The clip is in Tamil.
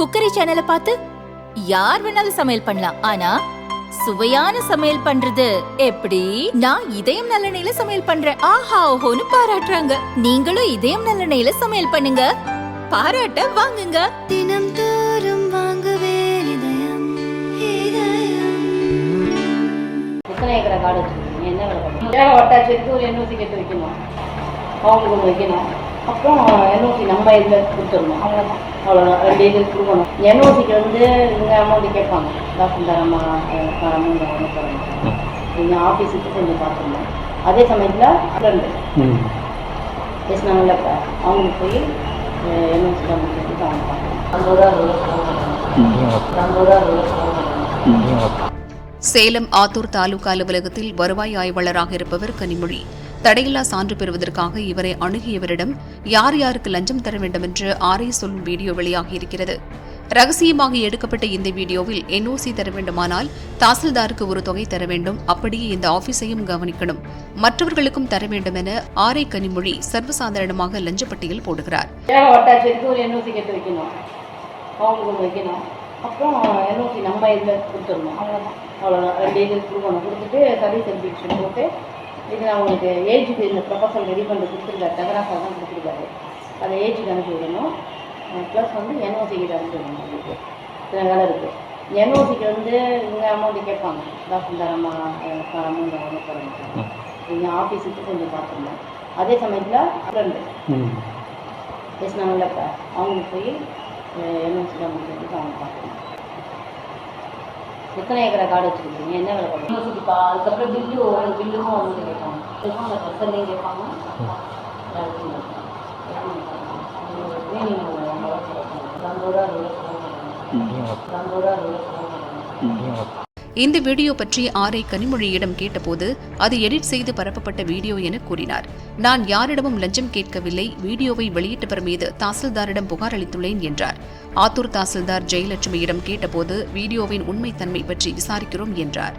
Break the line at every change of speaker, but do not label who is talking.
குக்கரி சேனலை பார்த்து யார் வேணாலும் சமையல் பண்ணலாம். ஆனா சுவையான சமையல் பண்றது எப்படி? நான் இதயம் நல்லெண்ணெயில சமையல் பண்றேன். ஆஹா ஓஹோன்னு பாராட்டுறாங்க. நீங்களும் இதயம் நல்லெண்ணெயில சமையல் பண்ணுங்க. பாராட்ட வாங்குங்க.
தினம் தோறும் வாங்குவே இதயம் இதயம்.
எத்தனை ஏக்கரை காடு வச்சுருக்கீங்க? என்ன வேலை பண்ணுறீங்க வேலை வட்டாட்சியருக்கு ஒரு என்ஓசி கேட்டு வைக்கணும் அவங்களுக்கு ஒன்று வைக்கணும். அப்புறம் என்ஓசி நம்ம இதில் கொடுத்துடணும். அவ்வளோதான் அவ்வளோதான் ரெண்டு இது கொடுக்கணும். என்ஓசிக்கு வந்து இங்கே அமௌண்ட் கேட்பாங்க. தாசில்தார் அம்மா அமௌண்ட் ஒன்று தரணும். நீங்கள் ஆஃபீஸுக்கு கொஞ்சம் பார்த்துருந்தோம் அதே சமயத்தில் ஃப்ரெண்டு பேசினாங்கல்ல இப்போ அவங்களுக்கு போய் என்ஓசி கம்பெனி கொடுத்து அவங்க பார்க்கணும்.
சேலம் ஆத்தூர் தாலுகா அலுவலகத்தில் வருவாய் ஆய்வாளராக இருப்பவர் கனிமொழி. தடையில்லா சான்று பெறுவதற்காக இவரை அணுகியவரிடம் யார் யாருக்கு லஞ்சம் தர வேண்டும் என்று ஆரே சொல்லும் வீடியோ வெளியாகியிருக்கிறது ரகசியமாக எடுக்கப்பட்ட இந்த வீடியோவில் என்ஓசி தர வேண்டுமானால் தாசில்தாருக்கு ஒரு தொகை தர வேண்டும். அப்படியே இந்த ஆபீஸையும் கவனிக்கணும். மற்றவர்களுக்கும் தர வேண்டும் என ஆரே கனிமொழி சர்வசாதாரணமாக லஞ்சப்பட்டியல் போடுகிறார்.
அப்புறம் என்ஓசி நம்ம இதில் கொடுத்துடணும். அவ்வளோதான் அவ்வளோதான் ரெண்டு இது கொடுக்கணும். கொடுத்துட்டு சர்வீஸ் சர்டிஃபிகேஷன் போட்டு இது அவங்களுக்கு ஏஜுக்கு இந்த ப்ரொபோசல் ரெடி பண்ணி கொடுத்துருக்காரு டெகராஃபாக தான் கொடுத்துருக்காரு. அதை ஏஜுக்கு அனுப்பி விடணும். ப்ளஸ் வந்து என்ஓசிக்கு இதை அனுப்பி விடணும் உங்களுக்கு. இத்தனை வேலை இருக்குது என்ஓசிக்கு வந்து இங்கே அமௌண்ட் கேட்பாங்க. தாசில்தார் அம்மா அமௌண்ட் அவங்க தரணும் நீங்கள் ஆஃபீஸுக்கு கொஞ்சம் பார்த்துருந்தோம் அதே சமயத்தில் ஃப்ரெண்டு பேசினாங்கல்ல அவங்களுக்கு போய் என்ஓசி கம்பெனி கொடுத்து அவங்க பார்க்கணும் எத்தனை ஏக்கரை காடு வச்சுருக்கீங்க? என்ன வேலை பண்ணுறீங்க யூனிவர்சிட்டி பா அதுக்கப்புறம் பில்லு ஒவ்வொரு பில்லுக்கும் வந்து கேட்பாங்க. கேட்பாங்க பர்சன்டையும் கேட்பாங்க. ஐம்பது ரூபா
இந்த வீடியோ பற்றி ஆரை கனிமொழியிடம் கேட்டபோது அது எடிட் செய்து பரப்பப்பட்ட வீடியோ என கூறினார். நான் யாரிடமும் லஞ்சம் கேட்கவில்லை வீடியோவை வெளியிட்டவர் மீது தாசில்தாரிடம் புகார் அளித்துள்ளேன் என்றார். ஆத்தூர் தாசில்தார் ஜெயலட்சுமியிடம் கேட்டபோது வீடியோவின் உண்மைத்தன்மை பற்றி விசாரிக்கிறோம் என்றார்.